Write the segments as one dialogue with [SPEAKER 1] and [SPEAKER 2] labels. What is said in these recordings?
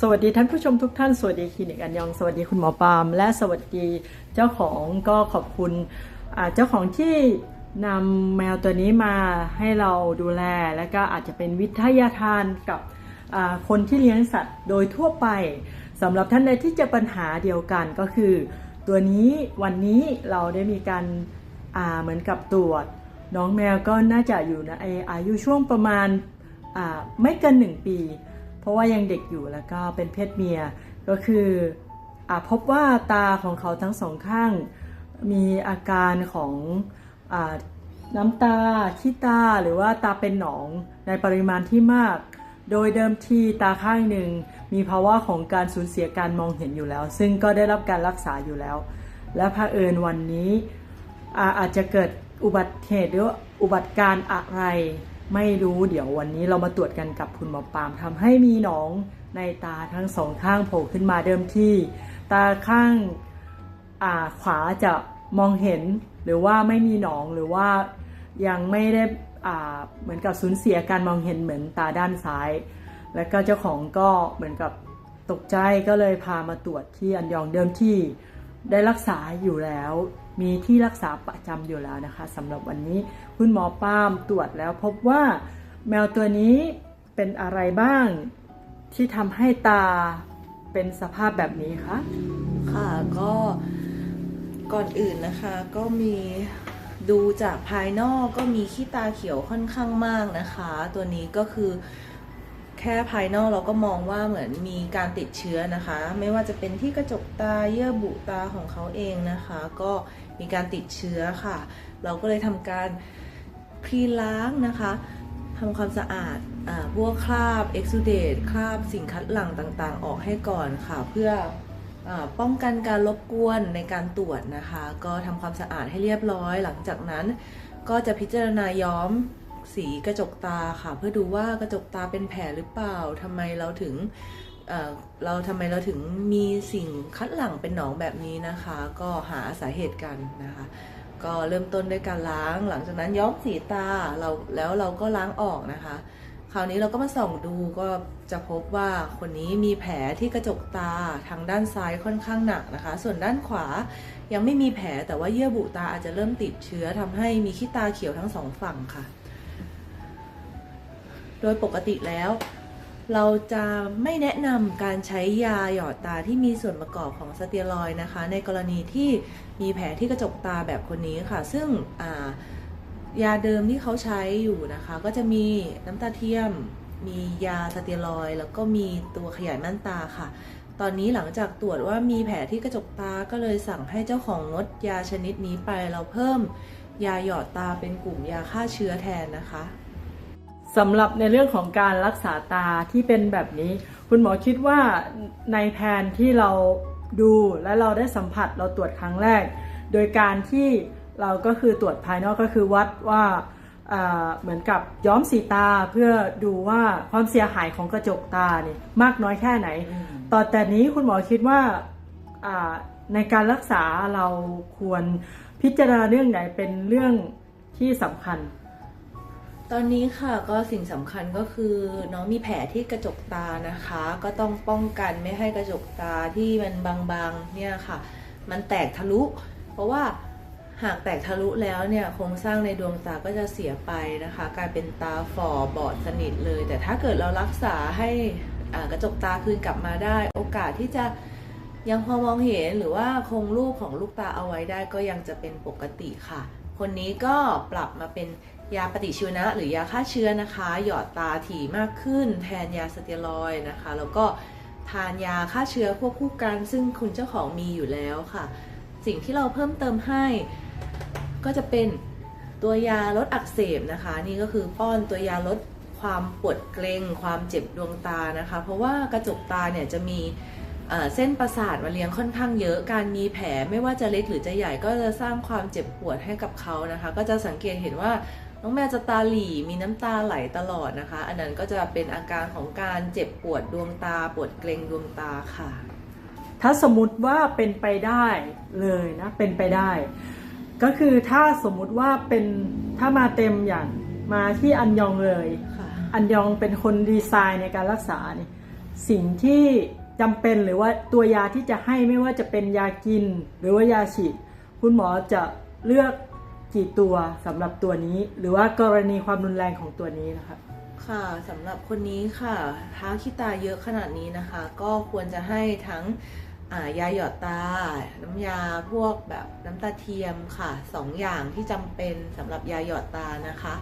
[SPEAKER 1] สวัสดีท่านผู้ชมทุกท่าน สวัสดีคลินิกอันยอง สวัสดีคุณหมอปาล์มและสวัสดีเจ้าของก็ขอบคุณเจ้าของที่นำแมวตัวนี้มาให้เราดูแล และก็อาจจะเป็นวิทยาทานกับคนที่เลี้ยงสัตว์โดยทั่วไปสำหรับท่านใดที่จะปัญหาเดียวกันก็คือ ตัวนี้วันนี้เราได้มีการาเหมือนกับตรวจ น้องแมวก็น่าจะอยู่ในอายุช่วงประมาณาไม่เกินหนึ่งปี ราะว่ายังเด็กอยู่แล้วก็เป็นเพศเมียก็คืออาพบว่าตาของเขาทั้งสองข้าง มีอาการของอาน้ำตาขี้ตาหรือว่าตาเป็นหนองในปริมาณที่มาก โดยเดิมทีตาข้างหนึ่งมีภาวะของการสูญเสียการมองเห็นอยู่แล้ว ซึ่งก็ได้รับการรักษาอยู่แล้ว และพะเอิญวันนี้อาอาจจะเกิดอุบัติเหตุหรืออุบัติการ์อะไร ไม่รู้เดี๋ยววันนี้เรามาตรวจกันกับคุณหมอปาล์มทำให้มีหนองในตาทั้งสองข้างโผล่ขึ้นมาเดิมที่ ตาข้างาขวาจะมองเห็นหรือว่าไม่มีหนองหรือว่ายังไม่ได้เหมือนกับสูญเสียการมองเห็นเหมือนตาด้านซ้าย แล้วก็เจ้าของก็เหมือนกับตกใจก็เลยพามาตรวจที่อันยองเดิมที่ ได้รักษาอยู่แล้ว มีที่รักษาประจำอยู่แล้วนะคะสำหรับวันนี้คุณหมอป้ามตรวจแล้วพบว่าแมวตัวนี้เป็นอะไรบ้างที่ทำให้ตาเป็นสภาพแบบนี้คะ
[SPEAKER 2] ค่ะก็ก่อนอื่นนะคะก็มีดูจากภายนอกก็มีขี้ตาเขียวค่อนข้างมากนะคะ ตัวนี้ก็คือ แค่ภายนอกเราก็มองว่าเหมือนมีการติดเชื้อนะคะ ไม่ว่าจะเป็นที่กระจกตาเยื่อบุตาของเขาเองนะคะ ก็มีการติดเชื้อค่ะ เราก็เลยทำการคลีนล้างนะคะทำความสะอาดอ่าพวกคราบเอ็กซูเดตคราบสิ่งคัดหลั่งต่างๆ ออกให้ก่อนค่ะ เพื่ออป้องกันการรบกวนในการตรวจนะคะ ก็ทำความสะอาดให้เรียบร้อย หลังจากนั้นก็จะพิจารณาย้อม สีกระจกตาค่ะ เพื่อดูว่ากระจกตาเป็นแผลหรือเปล่าทำไมเราถึงเเราทำไมเราถึงมีสิ่งคัดหลั่งเป็นหนองแบบนี้นะคะ ก็หาสาเหตุกันนะคะ ก็เริ่มต้นด้วยการล้าง หลังจากนั้นย้อมสีตาเราแล้วเราก็ล้างออกนะคะ คราวนี้เราก็มาส่องดูก็จะพบว่าคนนี้มีแผลที่กระจกตาทางด้านซ้ายค่อนข้างหนักนะคะ ส่วนด้านขวายังไม่มีแผลแต่ว่าเยื่อบุตาอาจจะเริ่มติดเชื้อทำให้มีขี้ตาเขียวทั้งสองฝั่งค่ะ โดยปกติแล้ว เราจะไม่แนะนำการใช้ยาหยอดตาที่มีส่วนประกอบของสเตียรอยนะคะ ในกรณีที่มีแผลที่กระจกตาแบบคนนี้ค่ะ ซึ่งยาเดิมที่เขาใช้อยู่นะคะ ก็จะมีน้ำตาเทียม มียาสเตียรอย แล้วก็มีตัวขยายม่านตาค่ะตอนนี้หลังจากตรวจว่ามีแผลที่กระจกตาก็เลยสั่งให้เจ้าของงดยาชนิดนี้ไปเราเพิ่ม ยาหยอดตาเป็นกลุ่มยาฆ่าเชื้อแทนนะคะ
[SPEAKER 1] สำหรับในเรื่องของการรักษาตาที่เป็นแบบนี้ คุณหมอคิดว่าในแผนที่เราดูและเราได้สัมผัสเราตรวจครั้งแรก โดยการที่เราก็คือตรวจภายนอกก็คือวัดว่าอ่าเหมือนกับย้อมสีตาเพื่อดูว่าความเสียหายของกระจกตาเนี่ยมากน้อยแค่ไหน ต่อแต่นี้คุณหมอคิดว่าอ่าในการรักษาเราควรพิจารณาเรื่องไหนเป็นเรื่องที่สำคัญ
[SPEAKER 2] ตอนนี้ค่ะก็สิ่งสำคัญก็คือน้องมีแผลที่กระจกตานะคะ ก็ต้องป้องกันไม่ให้กระจกตาที่มันบางๆเนี่ยค่ะ มันแตกทะลุ เพราะว่าหากแตกทะลุแล้วเนี่ยโครงสร้างในดวงตาก็จะเสียไปนะคะ กลายเป็นตาฝ่อบอดสนิทเลย แต่ถ้าเกิดเรารักษาให้กระจกตาคืนกลับมาได้ โอกาสที่จะยังพอมองเห็นหรือว่าคงรูปของลูกตาเอาไว้ได้ก็ยังจะเป็นปกติค่ะ คนนี้ก็ปรับมาเป็น ยาปฏิชีวนะหรือยาฆ่าเชื้อนะคะ หยอดตาถี่มากขึ้น แทนยาสเตียรอยนะคะ แล้วก็ทานยาฆ่าเชื้อควบคู่กันซึ่งคุณเจ้าของมีอยู่แล้วค่ะ สิ่งที่เราเพิ่มเติมให้ ก็จะเป็นตัวยาลดอักเสบนะคะ นี่ก็คือป้อนตัวยาลดความปวดเกร็ง ความเจ็บดวงตานะคะ เพราะว่ากระจกตาเนี่ยจะมีเส้นประสาทมาเลี้ยงค่อนข้างเยอะ การมีแผลไม่ว่าจะเล็กหรือจะใหญ่ก็จะสร้างความเจ็บปวดให้กับเขานะคะ ก็จะสังเกตเห็นว่า น้องแมวจะตาหลีมีน้ำตาไหลตลอดนะคะ อันนั้นก็จะเป็นอาการของการเจ็บปวดดวงตา ปวดเกร็งดวงตาค่ะ
[SPEAKER 1] ถ้าสมมติว่าเป็นไปได้เลยนะ เป็นไปได้ ก็คือถ้าสมมุติว่าเป็นถ้ามาเต็มอย่างมาที่อันยองเลย
[SPEAKER 2] ค่ะ
[SPEAKER 1] อันยองเป็นคนดีไซน์ในการรักษานี่สิ่งที่จำเป็นหรือว่าตัวยาที่จะให้ไม่ว่าจะเป็นยากิน หรือว่ายาฉีด คุณหมอจะเลือก กี่ตัวสำหรับตัวนี้ หรือว่ากรณีความรุนแรงของตัวนี้นะคะ
[SPEAKER 2] ค่ะสำหรับคนนี้ค่ะท้าขี้ตาเยอะขนาดนี้นะคะ ก็ควรจะให้ทั้งายาหยอดตา น้ำยาพวกแบบน้ำตาเทียมค่ะสองอย่างที่จำเป็นสำหรับยาหยอดตานะคะ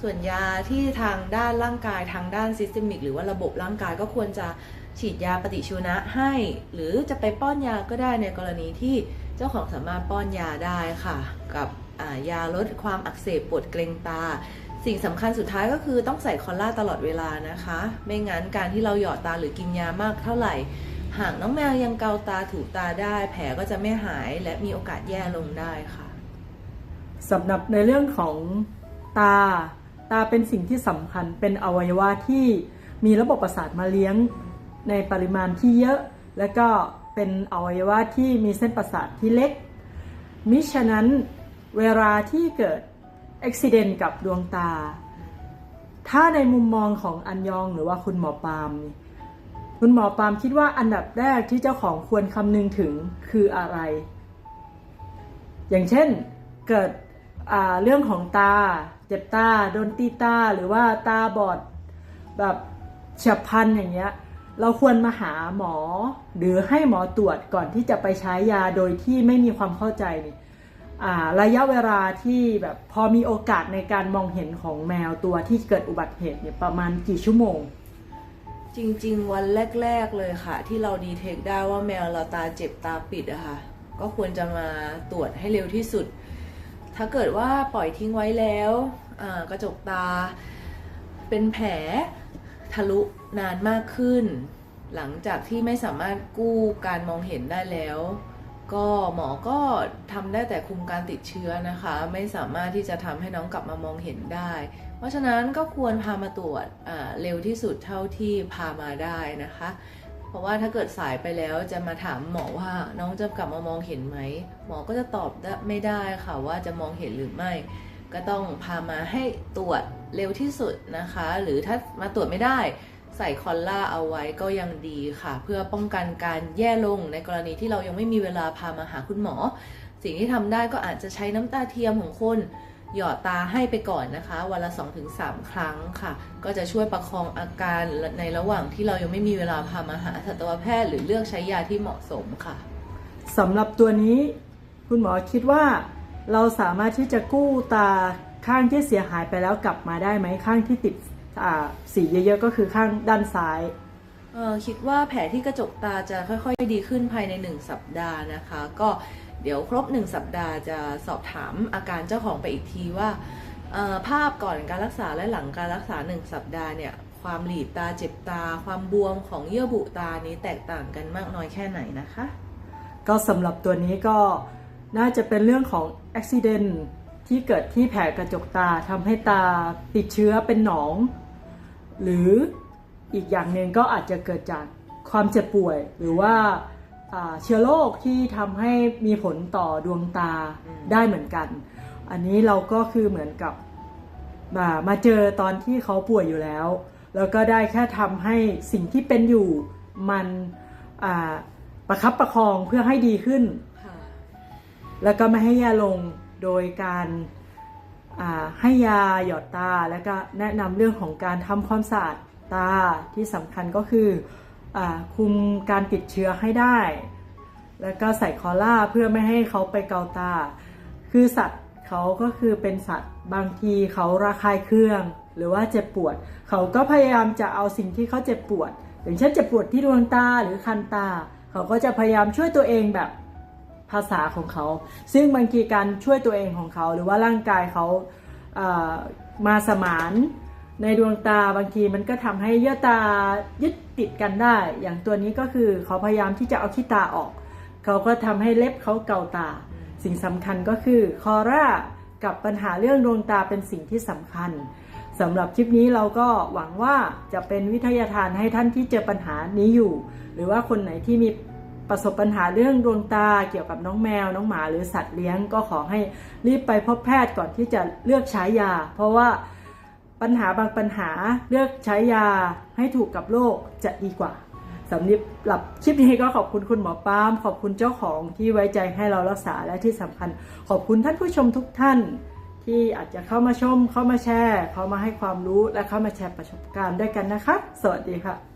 [SPEAKER 2] ส่วนยาที่ทางด้านร่างกายทางด้านซิสเตมิก หรือว่าระบบร่างกายก็ควรจะฉีดยาปฏิชีวนะให้ หรือจะไปป้อนยาก็ได้ในกรณีที่เจ้าของสามารถป้อนยาได้ค่ะ กับ ยาลดความอักเสบปวดเกร็งตา สิ่งสำคัญสุดท้ายก็คือต้องใส่คอลล่าตลอดเวลานะคะ ไม่งั้นการที่เราหยอดตาหรือกินยามากเท่าไหร่ หากน้องแมวยังเกาตาถูตาได้ แผลก็จะไม่หายและมีโอกาสแย่ลงได้ค่ะ
[SPEAKER 1] สำหรับในเรื่องของตา ตาเป็นสิ่งที่สำคัญเป็นอวัยวะที่มีระบบประสาทมาเลี้ยงในปริมาณที่เยอะ และก็เป็นอวัยวะที่มีเส้นประสาทที่เล็กมิฉะนั้น เวลาที่เกิดอุบิเหตุกับดวงตา ถ้าในมุมมองของอันยองหรือว่าคุณหมอปาล์มคุณหมอปาล์มคิดว่าอันดับแรกที่เจ้าของควรคำนึงถึงคืออะไร อย่างเช่นเกิดเรื่องของตา เจ็บตาโดนตีตาหรือว่าตาบอดแบบเฉียบพลันอย่างเงี้ยเราควรมาหาหมอหรือให้หมอตรวจก่อนที่จะไปใช้ยาโดยที่ไม่มีความเข้าใจนี่ ระยะเวลาที่แบบพอมีโอกาสในการมองเห็นของแมวตัวที่เกิดอุบัติเหตุเนี่ยประมาณกี่ชั่วโมง
[SPEAKER 2] จริง ๆ วันแรก ๆเลยค่ะ ที่เราดีเทคได้ว่าแมวเราตาเจ็บตาปิดอะค่ะ ก็ควรจะมาตรวจให้เร็วที่สุด ถ้าเกิดว่าปล่อยทิ้งไว้แล้วกระจกตา เป็นแผลทะลุนานมากขึ้น หลังจากที่ไม่สามารถกู้การมองเห็นได้แล้ว ก็หมอก็ทำได้แต่คุมการติดเชื้อนะคะ ไม่สามารถที่จะทำให้น้องกลับมามองเห็นได้ เพราะฉะนั้นก็ควรพามาตรวจเร็วที่สุดเท่าที่พามาได้นะคะ เพราะว่าถ้าเกิดสายไปแล้วจะมาถามหมอว่าน้องจะกลับมามองเห็นไหม หมอก็จะตอบได้ไม่ได้ค่ะว่าจะมองเห็นหรือไม่ ก็ต้องพามาให้ตรวจเร็วที่สุดนะคะ หรือถ้ามาตรวจไม่ได้ ใส่คอลล่าเอาไว้ก็ยังดีค่ะ เพื่อป้องกันการแย่ลงในกรณีที่เรายังไม่มีเวลาพามาหาคุณหมอ สิ่งที่ทำได้ก็อาจจะใช้น้ำตาเทียมของคนหยอดตาให้ไปก่อนนะคะ วันละ 2-3 ครั้งค่ะ ก็จะช่วยประคองอาการในระหว่างที่เรายังไม่มีเวลาพามาหาสัตวแพทย์ หรือเลือกใช้ยาที่เหมาะสมค่ะ
[SPEAKER 1] สำหรับตัวนี้คุณหมอคิดว่าเราสามารถที่จะกู้ตาข้างที่เสียหายไปแล้วกลับมาได้ไหมข้างที่ติด สีเยอะๆก็คือข้างด้านซ้าย
[SPEAKER 2] เอ่อคิดว่าแผลที่กระจกตาจะค่อยๆ ดีขึ้นภายใน 1 สัปดาห์นะคะ ก็เดี๋ยวครบ 1 สัปดาห์จะสอบถามอาการเจ้าของไปอีกทีว่าเอ่อภาพก่อนการรักษาและหลังการรักษา 1 สัปดาห์เนี่ยความหลีดตาเจ็บตา ความบวมของเยื่อบุตานี้แตกต่างกันมากน้อยแค่ไหนนะคะ
[SPEAKER 1] ก็สำหรับตัวนี้ก็น่าจะเป็นเรื่องของอุบิเหตุที่เกิดที่แผลกระจกตาทำให้ตาติดเชื้อเป็นหนอง หรืออีกอย่างหนึ่งก็อาจจะเกิดจากความเจ็บป่วย หรือว่าอ่าเชื้อโรคที่ทำให้มีผลต่อดวงตา
[SPEAKER 2] อืม
[SPEAKER 1] ได้เหมือนกัน อันนี้เราก็คือเหมือนกับมามาเจอตอนที่เขาป่วยอยู่แล้ว แล้วก็ได้แค่ทำให้สิ่งที่เป็นอยู่มันอ่าประคับประคองเพื่อให้ดีขึ้น
[SPEAKER 2] ค่ะ
[SPEAKER 1] แล้วก็ไม่ให้ยาลงโดยการอ่า ให้ยาหยอดตาแล้วก็แนะนำเรื่องของการทำความสะอาดตาที่สำคัญก็คืออคุมการติดเชื้อให้ได้ แล้วก็ใส่คอล่าเพื่อไม่ให้เขาไปเกาตา คือสัตว์เขาก็คือเป็นสัตว์บางทีเขาระคายเคืองหรือว่าเจ็บปวด เขาก็พยายามจะเอาสิ่งที่เขาเจ็บปวด อย่างเช่นเจ็บปวดที่ดวงตาหรือคันตา เขาก็จะพยายามช่วยตัวเองแบบ ภาษาของเขา ซึ่งบางทีการช่วยตัวเองของเขา หรือว่าร่างกายเขามาสมานในดวงตาบางทีมันก็ทำให้เยื่อตายึดติดกันได้ อย่างตัวนี้ก็คือเขาพยายามที่จะเอาขี้ตาออก เขาก็ทำให้เล็บเขาเกาตา สิ่งสำคัญก็คือคอร่ากับปัญหาเรื่องดวงตาเป็นสิ่งที่สำคัญสำหรับคลิปนี้เราก็หวังว่าจะเป็นวิทยาทานให้ท่านที่เจอปัญหานี้อยู่ หรือว่าคนไหนที่มี ประสบปัญหาเรื่องดวงตาเกี่ยวกับน้องแมว น้องหมาหรือสัตว์เลี้ยงก็ขอให้รีบไปพบแพทย์ก่อนที่จะเลือกใช้ยา เพราะว่าปัญหาบางปัญหาเลือกใช้ยาให้ถูกกับโรคจะดีกว่าสำหรับคลิปนี้ก็ขอบคุณคุณหมอปาม ขอบคุณเจ้าของที่ไว้ใจให้เรารักษาและที่สำคัญ ขอบคุณท่านผู้ชมทุกท่าน ที่อาจจะเข้ามาชม เข้ามาแชร์ เข้ามาให้ความรู้และเข้ามาแชร์ประสบการณ์ด้วยกันนะคะ สวัสดีค่ะ